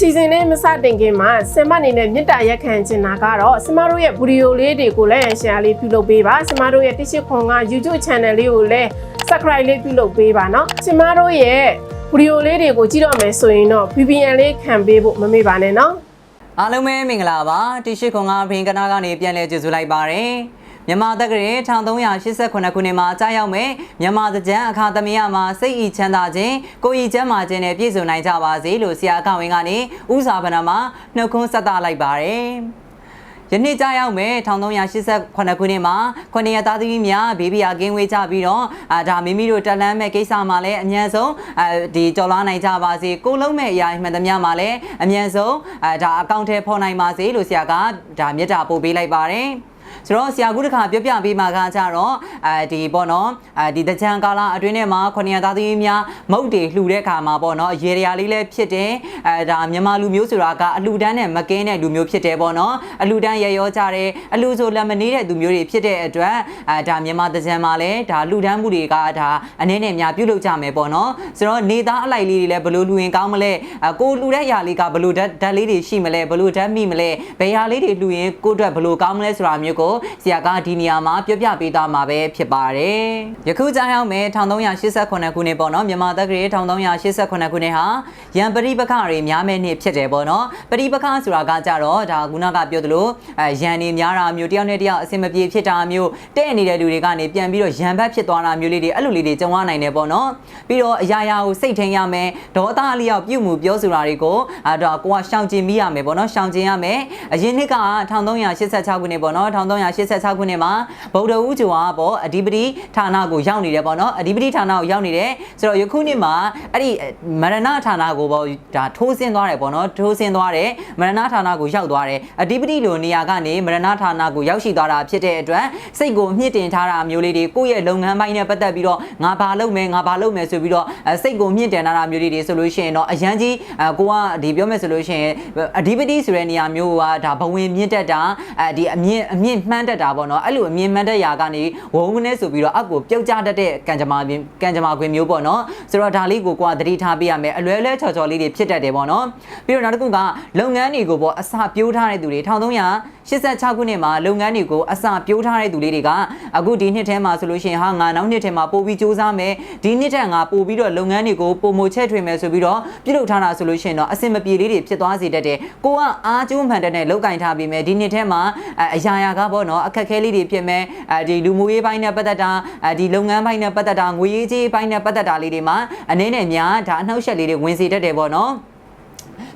အစီအစဉ်လေးမစတင်ခင်မှာဆင်မအနေနဲ့မေတ္တာရက်ခံချင်တာကတော့ဆင်မတို့ရဲ့ဗီဒီယိုလေးတွေကိုလည်း share လေးပြုလုပ်ပေးပါဆင်မတို့ရဲ့တိရှိခွန်က YouTube channel လေးကိုလည်း subscribe လေးပြုလုပ်ပေးပါเนาะဆင်မတို့ရဲ့ဗီဒီယိုလေးတွေကိုကြည့်တော့မယ်ဆိုရင်တော့ VPN လေးခံပေးဖို့မမေ့ပါနဲ့เนาะ အားလုံးပဲမင်္ဂလာပါတိရှိခွန်ကဘင်ကနာကနေပြန်လဲကြိုဆိုလိုက်ပါတယ် မြန်မာတက္ကရာ1388ခုနှစ်မှာကြားရောက်မဲ့မြန်မာသကြံအခါသမယမှာစိတ်ဤချမ်းသာခြင်းကိုယ်ဤချမ်းသာခြင်းနဲ့ပြည့်စုံနိုင်ကြပါစေလို့ဆရာကဝင်းကနေဥစာပနာမှာနှုတ်ခွန်းဆက်သလိုက်ပါတယ်ယနေ့ကြားရောက်မယ်1388ခုနှစ်မှာခုနှစ်ရသားသမီးများဘေဘီယာကင်းဝေးကြပြီးတော့အာဒါမိမိတို့တက်လန်းမဲ့ကိစ္စမှာလည်းအမြန်ဆုံးအဲဒီကြော်လာနိုင်ကြပါစေကိုလုံးမဲ့အရာမှန်သမျှမှာလည်းအမြန်ဆုံးအဲဒါအကောင့်ထဲဖော်နိုင်ပါစေလို့ဆရာကဒါမြတ်တာပို့ပေးလိုက်ပါတယ် ဆိုတော့ဆရာကူတခါပြောပြပေးမှာကကြတော့အဲဒီပေါ့နော်အဲဒီတကြံကာလအတွင်းထဲမှာခொနရသားသမီးများမုတ်တွေလှူတဲ့ခါမှာပေါ့နော်ရေရရာလေးလည်းဖြစ်တယ်အဲဒါမြန်မာလူမျိုးဆိုတာကအလှူဒန်းနဲ့မကင်းတဲ့လူမျိုးဖြစ်တယ်ပေါ့နော်အလှူဒန်းရရောကြတယ်အလှူဆိုလက်မနေတဲ့သူမျိုးတွေဖြစ်တဲ့အတွက်အဲဒါမြန်မာတကြံမှာလည်းဒါလှူဒန်းမှုတွေကဒါအနေနဲ့များပြုလုပ်ကြမယ်ပေါ့နော်ဆိုတော့နေသားအလိုက်လေးတွေလည်းဘလို့လူရင်ကောင်းမလဲအကိုလှူတဲ့ຢာလေးကဘလို့ဓာတ်ဓာတ်လေးတွေရှိမလဲဘလို့ဓာတ်မိမလဲဘယ်ຢာလေးတွေလှူရင်ကိုယ့်အတွက်ဘလို့ကောင်းမလဲဆိုတာမျိုးကိုဆရာကဒီနေရာမှာပြောပြပေးသားမှာပဲဖြစ်ပါတယ်ယခုကြားရောက်မယ်1388ခုနှစ်ပေါ့နော်မြန်မာတက္ကရာ1388ခုနှစ်ဟာရန်ပရိပခတွေများမဲ့နှစ်ဖြစ်တယ်ပေါ့နော်ပရိပခဆိုတာကကြတော့ဒါခုနကပြောသလိုအဲရန်နေများတာမျိုးတယောက်နဲ့တယောက်အဆင်မပြေဖြစ်တာမျိုးတဲ့နေတဲ့လူတွေကနေပြန်ပြီးတော့ရန်ဘက်ဖြစ်သွားတာမျိုးလေးတွေအဲ့လိုလေးတွေကြုံရနိုင်တယ်ပေါ့နော်ပြီးတော့အရာရာကိုစိတ်ထင်ရမယ်ဒေါသအလျောက်ပြုမှုပြောဆိုတာတွေကိုအဲတော့ကိုကရှောင်ကျင်မိရမယ်ပေါ့နော်ရှောင်ကျင်ရမယ်အရင်နှစ်က1386ခုနှစ်ပေါ့နော်1386ခုနှစ်မှာဗုဒ္ဓဦးကျော်ကပေါ့အဓိပတိဌာနကိုရောက်နေတယ်ပေါ့နော်အဓိပတိဌာနကိုရောက်နေတယ်ဆိုတော့ယခုနှစ်မှာအဲ့ဒီမရဏဌာနကိုပေါ့ဒါထိုးဆင်းသွားတယ်ပေါ့နော်ထိုးဆင်းသွားတယ်မရဏဌာနကိုရောက်သွားတယ်အဓိပတိလိုနေရာကနေမရဏဌာနကိုရောက်ရှိသွားတာဖြစ်တဲ့အတွက်စိတ်ကိုမြင့်တင်ထားတာမျိုးလေးတွေကိုယ့်ရဲ့လုပ်ငန်းပိုင်းနဲ့ပတ်သက်ပြီးတော့ငါဘာလုပ်မယ်ငါဘာလုပ်မယ်ဆိုပြီးတော့စိတ်ကိုမြင့်တင်ထားတာမျိုးလေးတွေဆိုလို့ရှိရင်တော့အရန်ကြီးကိုကဒီပြောမယ်ဆိုလို့ရှိရင်အဓိပတိဆိုတဲ့နေရာမျိုးကဒါဘဝင်မြင့်တက်တာအဲဒီအမြင့်အမြင့်မှန်းတက်တာပေါ့နော်အဲ့လိုအမြင့်မှန်းတက်ရာကနေဝုံကနေဆိုပြီးတော့အကူပြုတ်ကျတတ်တဲ့ကံကြမ္မာကံကြမ္မာခွင်မျိုးပေါ့နော်ဆိုတော့ဒါလေးကိုကိုကသတိထားပေးရမယ်အလွဲလွဲချော်ချော်လေးတွေဖြစ်တတ်တယ်ပေါ့နော်ပြီးတော့နောက်တစ်ခုကလုပ်ငန်းတွေကိုပေါ့အစာပြိုးထားတဲ့သူတွေ1386ခုနှစ်မှာလုပ်ငန်းတွေကိုအစာပြိုးထားတဲ့သူလေးတွေကအခုဒီနှစ်ထဲမှာဆိုလို့ရှိရင်ဟာငါနောက်နှစ်ထဲမှာပို့ပြီးစူးစမ်းမယ်ဒီနှစ်ထက်ငါပို့ပြီးတော့လုပ်ငန်းတွေကိုပုံမချဲ့ထွေမယ်ဆိုပြီးတော့ပြုလုပ်ထားတာဆိုလို့ရှိရင်တော့အဆင်မပြေလေးတွေဖြစ်သွားစေတတ်တယ်ကိုကအားကျိုးမှန်တဲ့နဲ့လောက်ကင်ထားပြီးမယ်ဒီနှစ်ထဲမှာအရာရာကပေါ့နော်အခက်ခဲလေးတွေဖြစ်မယ်အဲဒီလူမှုရေးပိုင်းနဲ့ပတ်သက်တာအဲဒီလုပ်ငန်းပိုင်းနဲ့ပတ်သက်တာငွေရေးကြေးပိုင်းနဲ့ပတ်သက်တာလေးတွေမှာအနေနဲ့များဒါအနှောက်အယှက်လေးတွေဝင်စေတတ်တယ်ပေါ့နော်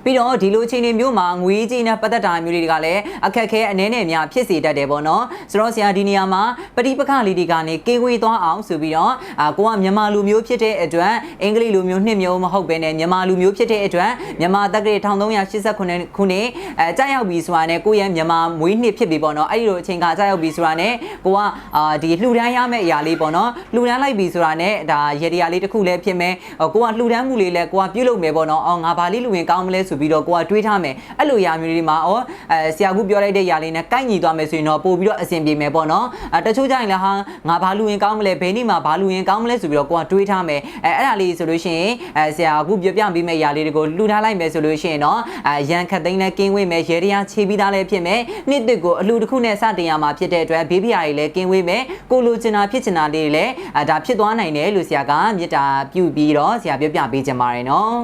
ပြီးတော့ဒီလိုအခြေအနေမျိုးမှာငွေကြီးနဲ့ပတ်သက်တာမျိုးတွေကလည်းအခက်ခဲအနေနဲ့များဖြစ်စေတတ်တယ်ပေါ့နော်ဆိုတော့ဆရာဒီနေရာမှာပဋိပက္ခလေးတွေကနေကေဝေးသွားအောင်ဆိုပြီးတော့အာကိုကမြန်မာလူမျိုးဖြစ်တဲ့အတွက်အင်္ဂလိပ်လူမျိုးနှစ်မျိုးမဟုတ်ဘဲနဲ့မြန်မာလူမျိုးဖြစ်တဲ့အတွက်မြန်မာတက္ကရာ1389ခုနှစ်အဲကြာရောက်ပြီဆိုတာနဲ့ကိုယ့်ရဲ့မြန်မာမွေးနှစ်ဖြစ်ပြီပေါ့နော်အဲ့ဒီလိုအချိန်ကကြာရောက်ပြီဆိုတာနဲ့ကိုကအာဒီလှူဒန်းရမယ့်အရာလေးပေါ့နော်လှူဒန်းလိုက်ပြီဆိုတာနဲ့ဒါရေတရာလေးတစ်ခုလည်းဖြစ်မယ်ကိုကလှူဒန်းမှုလေးလည်းကိုကပြုလုပ်မယ်ပေါ့နော်အော်ငါဘာလေးလှူရင်ကောင်းမလဲဆိုပြီးတော့ကိုကတွေးထားမယ်အဲ့လိုຢာမျိုးတွေမှာဩအဲဆရာကူပြောလိုက်တဲ့ຢာလေးနဲ့ကိုက်ညီသွားမယ်ဆိုရင်တော့ပို့ပြီးတော့အဆင်ပြေမယ်ပေါ့နော်အဲတချို့ကြရင်လည်းဟာငါဘာလူရင်ကောင်းမလဲဘယ်နေ့မှဘာလူရင်ကောင်းမလဲဆိုပြီးတော့ကိုကတွေးထားမယ်အဲအဲ့ဒါလေးဆိုလို့ရှိရင်အဲဆရာကူပြောပြပေးမယ့်ຢာလေးတွေကိုလှူထားလိုက်မယ်ဆိုလို့ရှိရင်တော့အဲရန်ခတ်သိမ်းလည်းကင်းဝေးမယ်ရေတရားခြေပြီးသားလည်းဖြစ်မယ်နှစ်တစ်ကိုအလှူတစ်ခုနဲ့စတင်ရမှာဖြစ်တဲ့အတွက်ဘေးဘီယာတွေလည်းကင်းဝေးမယ်ကိုလိုချင်တာဖြစ်ချင်တာလေးတွေလည်းအဲဒါဖြစ်သွားနိုင်တယ်လို့ဆရာကမေတ္တာပြုပြီးတော့ဆရာပြောပြပေးချင်ပါတယ်နော်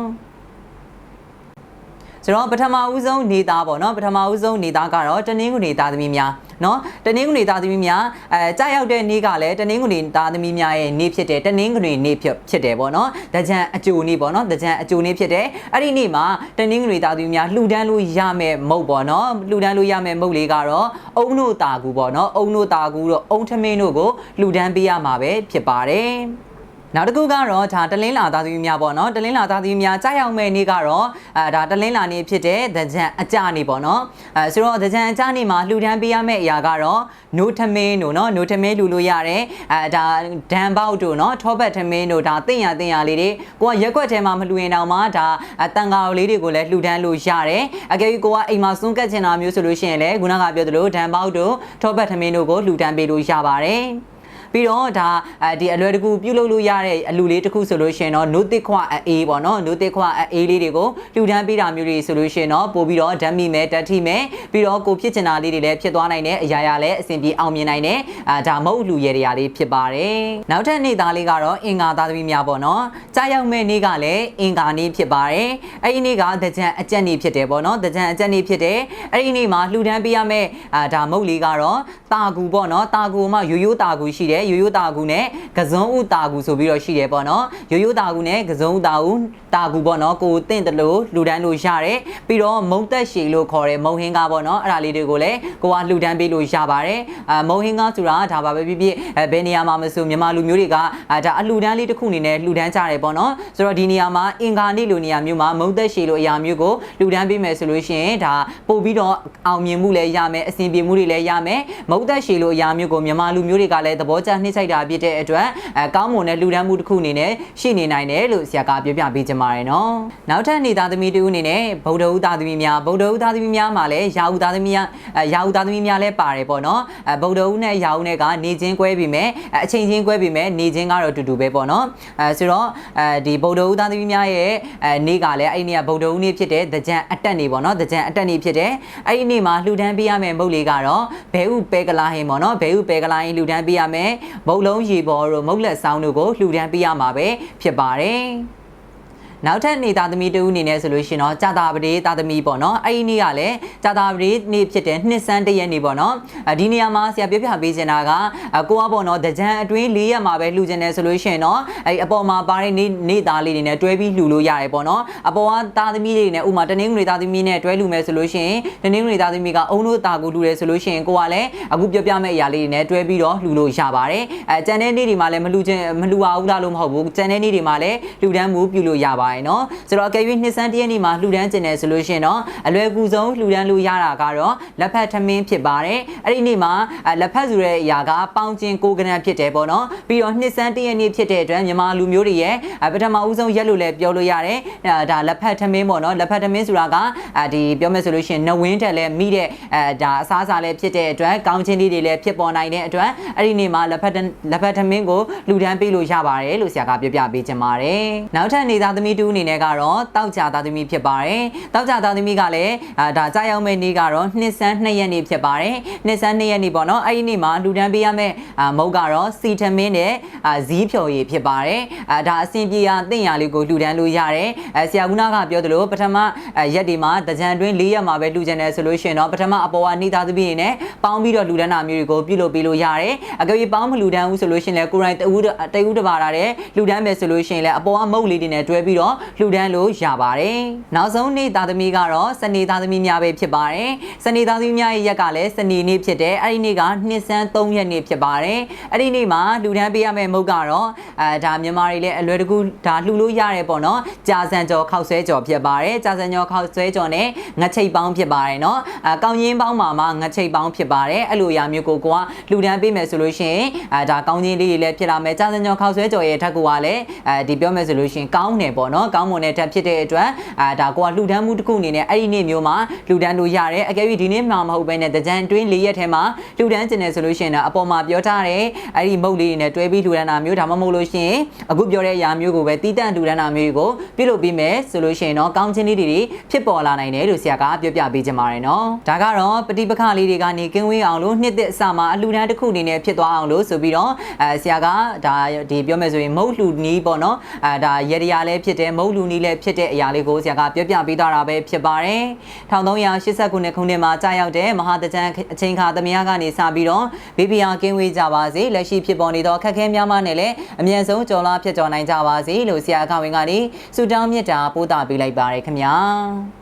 ဆိုတော့ပထမဦးဆုံးနေသားပေါ့နော်ပထမဦးဆုံးနေသားကတော့တနင်္ဂနွေသားသမီးများနော်တနင်္ဂနွေသားသမီးများအဲကြာရောက်တဲ့နေ့ကလည်းတနင်္ဂနွေသားသမီးများရဲ့နေ့ဖြစ်တယ်တနင်္ဂနွေနေ့ဖြစ်ဖြစ်တယ်ပေါ့နော်တကြံအကြိုနေ့ပေါ့နော်တကြံအကြိုနေ့ဖြစ်တယ်အဲ့ဒီနေ့မှာတနင်္ဂနွေသားသမီးများလှူဒန်းလို့ရမယ်မုတ်ပေါ့နော်လှူဒန်းလို့ရမယ်မုတ်လေးကတော့အုံနို့တာကူပေါ့နော်အုံနို့တာကူတော့အုံထမင်းတို့ကိုလှူဒန်းပေးရမှာပဲဖြစ်ပါတယ် နောက်တစ်ခုကတော့ဒါတလင်းလာသားသမီးများပေါ့နော်တလင်းလာသားသမီးများကြားရောက်မဲ့နေ့ကတော့အဲဒါတလင်းလာနေ့ဖြစ်တဲ့သကြံအကြနေ့ပေါ့နော်အဲဆိုတော့သကြံအကြနေ့မှာလှူဒန်းပေးရမယ့်အရာကတော့နိုးထမင်းတို့နော်နိုးထမင်းလှူလို့ရတယ်အဲဒါဒန်ပေါက်တို့နော်ထောပတ်ထမင်းတို့ဒါတင့်ရတင့်ရလေးတွေကိုကရက်ွက်ထဲမှာမလှူရင်တောင်မှဒါတန်ကာလေးတွေကိုလည်းလှူဒန်းလို့ရတယ်အကယ်၍ကိုကအိမ်မှာစွန့်ကတ်ချင်တာမျိုးဆိုလို့ရှိရင်လည်းခုနကပြောသလိုဒန်ပေါက်တို့ထောပတ်ထမင်းတို့ကိုလှူဒန်းပေးလို့ရပါတယ် ပြီးတော့ဒါအဲဒီအလွယ်တကူပြုလုပ်လို့ရတဲ့အလူလေးတစ်ခုဆိုလို့ရှိရင်တော့ note ခွအေးပေါ့နော် note ခွအေးလေးတွေကိုလှူဒန်းပေးတာမျိုးတွေဆိုလို့ရှိရင်တော့ပို့ပြီးတော့ဓာတ်မိမယ်တက်ထိမယ်ပြီးတော့ကိုဖြစ်ချင်တာလေးတွေလည်းဖြစ်သွားနိုင်တယ်အရာရာလည်းအဆင်ပြေအောင်မြင်နိုင်တယ်အာဒါမဟုတ်လူရတွေရာလေးဖြစ်ပါတယ်နောက်ထပ်နေ့သားလေးကတော့အင်္ဂါသားသမီးများပေါ့နော်ကြားရောက်မဲ့နေ့ကလည်းအင်္ဂါနေ့ဖြစ်ပါတယ်အဲ့ဒီနေ့ကတကြံအကြက်နေ့ဖြစ်တယ်ပေါ့နော်တကြံအကြက်နေ့ဖြစ်တယ်အဲ့ဒီနေ့မှာလှူဒန်းပေးရမယ့်အာဒါမဟုတ်လေးကတော့တာကူပေါ့နော်တာကူမှာရိုးရိုးတာကူရှိတယ်ရိုးရိုးတာကူနဲ့ကစုံဥတာကူဆိုပြီးတော့ရှိတယ်ပေါ့နော်ရိုးရိုးတာကူနဲ့ကစုံဥတာကူတာကူပေါ့နော်ကိုတင့်တယ်လို့လှူဒန်းလို့ရတယ်ပြီးတော့မုံသက်ရှည်လို့ခေါ်တယ်မုံဟင်းကားပေါ့နော်အဲ့ဒါလေးတွေကိုလည်းကိုကလှူဒန်းပေးလို့ရပါတယ်အာမုံဟင်းကားဆိုတာဒါပါပဲဖြစ်ဖြစ်အဲဘယ်နေရာမှာမဆိုမြန်မာလူမျိုးတွေကအာဒါအလှူဒန်းလေးတစ်ခုအနေနဲ့လှူဒန်းကြတယ်ပေါ့နော်ဆိုတော့ဒီနေရာမှာအင်္ဂါနေ့လိုနေရာမျိုးမှာမုံသက်ရှည်လို့အရာမျိုးကိုလှူဒန်းပေးမယ်ဆိုလို့ရှိရင်ဒါပို့ပြီးတော့အောင်မြင်မှုလည်းရမယ်အဆင်ပြေမှုတွေလည်းရမယ်မုံသက်ရှည်လို့အရာမျိုးကိုမြန်မာလူမျိုးတွေကလည်းသဘောကျနှိမ့်ဆိုင်တာဖြစ်တဲ့အတွက်အဲကောင်းမွန်တဲ့လှူဒန်းမှုတစ်ခုအနေနဲ့ရှိနေနိုင်တယ်လို့ဆရာကပြောပြပေးချင်ပါတယ်နော်နောက်ထပ်နေသားသမီးတူအနေနဲ့ဗုဒ္ဓဦးသားသမီးများဗုဒ္ဓဦးသားသမီးများမှာလည်းရာဦးသားသမီးများအဲရာဦးသားသမီးများလည်းပါတယ်ပေါ့နော်အဲဗုဒ္ဓဦးနဲ့ရာဦးနဲ့ကနေချင်းကွဲပြီမဲ့အချိန်ချင်းကွဲပြီမဲ့နေချင်းကတော့အတူတူပဲပေါ့နော်အဲဆိုတော့အဲဒီဗုဒ္ဓဦးသားသမီးများရဲ့အဲနေ့ကလည်းအဲ့ဒီနေ့ကဗုဒ္ဓဦးနေ့ဖြစ်တဲ့တကြံအတက်နေ့ပေါ့နော်တကြံအတက်နေ့ဖြစ်တဲ့အဲ့ဒီနေ့မှာလှူဒန်းပေးရမယ့်မုတ်လေးကတော့ဘဲဥပဲကလာဟင်းပေါ့နော်ဘဲဥပဲကလာဟင်းလှူဒန်းပေးရမယ်မုတ်လုံးရေပေါ်တို့မုတ်လက်ဆောင်တို့ကိုလှူဒန်းပေးရမှာပဲဖြစ်ပါတယ် နောက်ထပ်နေသားသမီးတူအနေနဲ့ဆိုလို့ရှင်တော့ကြာတာပတိသားသမီးပေါ့နော်အဲ့ဒီနေ့ကလည်းကြာတာပတိနေ့ဖြစ်တဲ့နှစ်စန်းတရက်နေ့ပေါ့နော်အဲဒီနေရာမှာဆရာပြပြပေးချင်တာကကိုကပေါ့နော်တကြံအတွင်း၄ရက်မှာပဲလှူချင်တယ်ဆိုလို့ရှင်တော့အဲ့အပေါ်မှာပါတဲ့နေ့နေ့သားလေးတွေနဲ့တွဲပြီးလှူလို့ရတယ်ပေါ့နော်အပေါ်ကသားသမီးတွေနဲ့ဥမာတနင်္ဂနွေသားသမီးနဲ့တွဲလှူမယ်ဆိုလို့ရှင်တနင်္ဂနွေသားသမီးကအုံတို့တာကိုလှူတယ်ဆိုလို့ရှင်ကိုကလည်းအခုပြပြမဲ့အရာလေးတွေနဲ့တွဲပြီးတော့လှူလို့ရပါတယ်အဲကျန်တဲ့နေ့တွေမှာလည်းမလှူချင်မလှူပါဘူးလားလို့မဟုတ်ဘူးကျန်တဲ့နေ့တွေမှာလည်းလှူဒန်းမှုပြုလို့ရပါတယ်နော်ဆိုတော့အကယ်၍နှစ်စန်းတရက်နေ့မှာလှူဒန်းကျင်တယ်ဆိုလို့ရှင်တော့အလွယ်ကူဆုံးလှူဒန်းလို့ရတာကတော့လက်ဖက်ထမင်းဖြစ်ပါတယ်အဲ့ဒီနေ့မှာလက်ဖက်ဆိုတဲ့အရာကပေါင်ကျင်ကိုကနန်ဖြစ်တယ်ပေါ့နော်ပြီးတော့နှစ်စန်းတရက်နေ့ဖြစ်တဲ့အတွက်မြန်မာလူမျိုးတွေရဲ့ပထမဦးဆုံးရက်လို့လည်းပြောလို့ရတယ်ဒါလက်ဖက်ထမင်းပေါ့နော်လက်ဖက်ထမင်းဆိုတာကဒီပြောမယ်ဆိုလို့ရှင်နဝင်းတက်လည်းမိတဲ့အဲဒါအစားအစာလည်းဖြစ်တဲ့အတွက်ကောင်းချင်းလေးတွေလည်းဖြစ်ပေါ်နိုင်တဲ့အတွက်အဲ့ဒီနေ့မှာလက်ဖက်လက်ဖက်ထမင်းကိုလှူဒန်းပေးလို့ရပါတယ်လို့ဆရာကပြောပြပေးချင်ပါတယ်နောက်ထပ်နေသားသမီးတူအနေနဲ့ကတော့တောက်ကြသားသမီးဖြစ်ပါတယ်တောက်ကြသားသမီးကလည်းဒါကြားရောက်မဲ့နေ့ကတော့နှစ်စန်း2ရက်နေ့ဖြစ်ပါတယ်နှစ်စန်း2ရက်နေ့ပေါ့နော်အဲ့ဒီနေ့မှာလှူဒန်းပေးရမယ့်မုတ်ကတော့စီထမင်းနဲ့ဇီးဖြော်ရည်ဖြစ်ပါတယ်အဲဒါအဆင်ပြေရတင့်ရလေးကိုလှူဒန်းလို့ရတယ်အဲဆရာကုနာကပြောသလိုပထမရက်ဒီမှာတကြံတွင်း၄ရက်မှာပဲလှူကျင်တယ်ဆိုလို့ရှိရင်တော့ပထမအပေါ်ကနှိသားသမီးတွေနဲ့ပေါင်းပြီးတော့လှူဒန်းတာမျိုးတွေကိုပြုလုပ်ပေးလို့ရတယ်အကြိမ်ပေါင်းမလှူဒန်းဘူးဆိုလို့ရှိရင်လည်းကိုရိုင်းတဦးတဦးတပါတာတဲ့လှူဒန်းမယ်ဆိုလို့ရှိရင်လည်းအပေါ်ကမုတ်လေးတွေနဲ့တွဲပြီးတော့လှူဒန်းလို့ရပါတယ်နောက်ဆုံးနေ့သားသမီးကတော့စနေသားသမီးများပဲဖြစ်ပါတယ်စနေသားသမီးများရဲ့ရက်ကလည်းစနေနေ့ဖြစ်တယ်အဲ့ဒီနေ့ကနှစ်စန်း3ရက်နေ့ဖြစ်ပါတယ်အဲ့ဒီနေ့မှာလှူဒန်းပေးရမယ့်မုတ်ကတော့အဲဒါမြန်မာတွေလည်းအလွယ်တကူဒါလှူလို့ရတယ်ပေါ့နော်ကြာစံကြော်ခောက်ဆွဲကြော်ဖြစ်ပါတယ်ကြာစံကြော်ခောက်ဆွဲကြော်နဲ့ငချိတ်ပေါင်းဖြစ်ပါတယ်နော်အဲကောင်းရင်ပေါင်းမှာမှာငချိတ်ပေါင်းဖြစ်ပါတယ်အဲ့လိုအရာမျိုးကိုကိုကလှူဒန်းပေးမယ်ဆိုလို့ရှိရင်အဲဒါကောင်းချင်းလေးတွေလည်းဖြစ်လာမယ်ကြာစံကြော်ခောက်ဆွဲကြော်ရဲ့ထက်ကကလည်းအဲဒီပြောမယ်ဆိုလို့ရှိရင်ကောင်းတယ်ပေါ့နော်ကောင်းမွန်တဲ့ထက်ဖြစ်တဲ့အတွက်အဲဒါကိုကလှူဒန်းမှုတစ်ခုအနေနဲ့အဲ့ဒီနေ့မျိုးမှာလှူဒန်းလို့ရတယ်အကယ်၍ဒီနေ့မှမဟုတ်ဘဲနဲ့တကြံတွင်း၄ရက်ထဲမှာလှူဒန်းကျင်တယ်ဆိုလို့ရှိရင်တော့အပေါ်မှာပြောထားတယ်အဲ့ဒီမုတ်လေးတွေနဲ့တွဲပြီးလှူဒန်းတာမျိုးဒါမှမဟုတ်လို့ရှိရင်အခုပြောတဲ့အရာမျိုးကိုပဲတီးတန့်လှူဒန်းတာမျိုးကိုပြုလုပ်ပြီးမယ်ဆိုလို့ရှိရင်တော့ကောင်းချင်းလေးတွေဖြစ်ပေါ်လာနိုင်တယ်လို့ဆရာကပြောပြပေးချင်ပါတယ်နော်ဒါကတော့ပฏิပခလေးတွေကနေကင်းဝေးအောင်လို့နှစ်သက်အစမှာအလှူဒန်းတစ်ခုအနေနဲ့ဖြစ်သွားအောင်လို့ဆိုပြီးတော့အဲဆရာကဒါဒီပြောမယ်ဆိုရင်မုတ်လှူနီးပေါ့နော်အဲဒါရေတရာလည်းဖြစ်တယ်မုတ်လှူနီးလည်းဖြစ်တဲ့အရာလေးကိုဆရာကပြောပြပေးသွားတာပဲဖြစ်ပါတယ်1389ခုနှစ်မှာကြာရောက်တဲ့မဟာတကြံအချိန်ခါသမယကနေစပြီးတော့ဘေဘီယာကင်းဝေးကြပါစေလက်ရှိဖြစ်ပေါ်နေသောခက်ခဲများမှနဲ့လည်းအမြန်ဆုံးကြော်လာဖြစ်ကျော်နိုင်ကြပါစေလို့ဆရာအခဝင်ကနေဆုတောင်းမြတ်တာပို့တာပေးလိုက်ပါတယ်ခင်ဗျာ